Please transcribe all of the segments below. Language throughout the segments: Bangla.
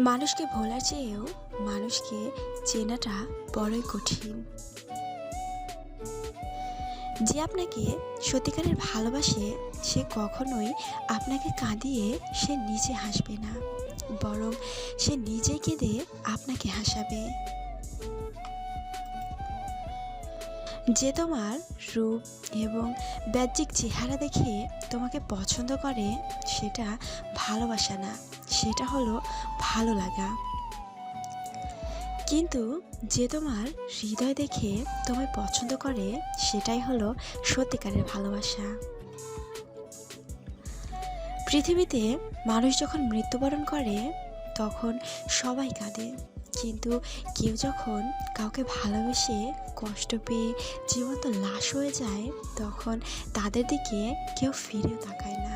মানুষকে ভোলার চেয়েও মানুষকে চেনাটা বড়ই কঠিন। যে আপনাকে সত্যিকারের ভালোবাসে, সে কখনোই আপনাকে কাঁদিয়ে সে নিজে হাসবে না, বরং সে নিজে কেঁদে আপনাকে হাসাবে। যে তোমার রূপ এবং বাহ্যিক চেহারা দেখে তোমাকে পছন্দ করে, সেটা ভালোবাসা না, সেটা হলো ভালো লাগা। কিন্তু যে তোমার হৃদয় দেখে তোমায় পছন্দ করে, সেটাই হলো সত্যিকারের ভালোবাসা। পৃথিবীতে মানুষ যখন মৃত্যুবরণ করে, তখন সবাই কাঁদে। কিন্তু কেউ যখন কাউকে ভালোবেসে কষ্ট পেয়ে জীবন্ত লাশ হয়ে যায়, তখন তাদের দিকে কেউ ফিরেও তাকায় না।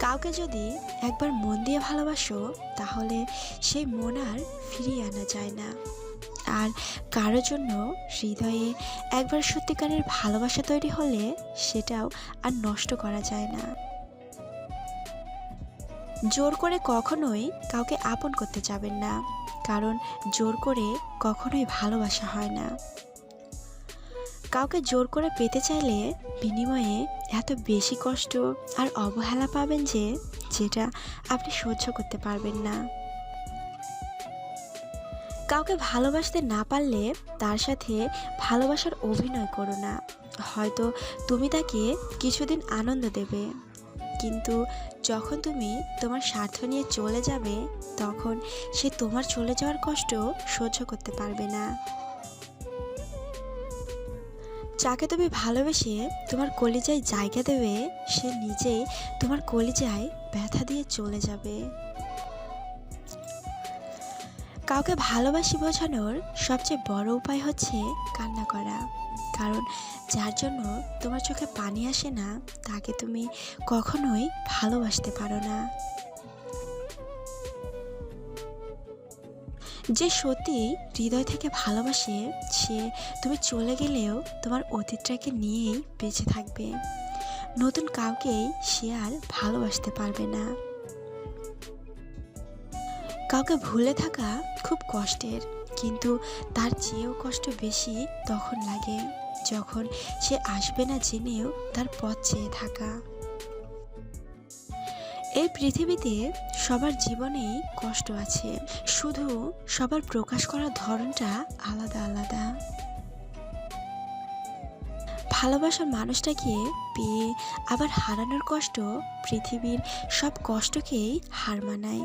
কাউকে যদি একবার মন দিয়ে ভালোবাসো, তাহলে সেই মন আর ফিরিয়ে আনা যায় না। আর কারোর জন্য হৃদয়ে একবার সত্যিকারের ভালোবাসা তৈরি হলে সেটাও আর নষ্ট করা যায় না। জোর করে কখনোই কাউকে আপন করতে যাবেন না, কারণ জোর করে কখনোই ভালোবাসা হয় না। কাউকে জোর করে পেতে চাইলে বিনিময়ে এত বেশি কষ্ট আর অবহেলা পাবেন যে যেটা আপনি সহ্য করতে পারবেন না। কাউকে ভালোবাসতে না পারলে তার সাথে ভালোবাসার অভিনয় করো না। হয়তো তুমি তাকে কিছুদিন আনন্দ দেবে। কিন্তু যখন তুমি তোমার স্বার্থ নিয়ে চলে যাবে, তখন সে তোমার চলে যাওয়ার কষ্ট সহ্য করতে পারবে না। যাকে তুমি ভালোবেসে তোমার কলিজায় জায়গা দেবে, সে নিজেই তোমার কলিজায় ব্যথা দিয়ে চলে যাবে। কাউকে ভালোবাসি বোঝানোর সবচেয়ে বড় উপায় হচ্ছে কান্না করা। কারণ যার জন্য তোমার চোখে পানি আসে না, তাকে তুমি কখনোই ভালোবাসতে পারো না। যে সত্যি হৃদয় থেকে ভালোবাসে, সে তুমি চলে গেলেও তোমার অতীতটাকে নিয়েই বেঁচে থাকবে। নতুন কাউকেই সে আর ভালোবাসতে পারবে না। কাউকে ভুলে থাকা খুব কষ্টের, কিন্তু তার চেয়েও কষ্ট বেশি তখন লাগে যখন সে আসবে না জেনেও তার পথ চেয়ে থাকা। এই পৃথিবীতে সবার জীবনেই কষ্ট আছে, শুধু সবার প্রকাশ করার ধরনটা আলাদা আলাদা। ভালোবাসার মানুষটাকে পেয়ে আবার হারানোর কষ্ট পৃথিবীর সব কষ্টকেই হার মানায়।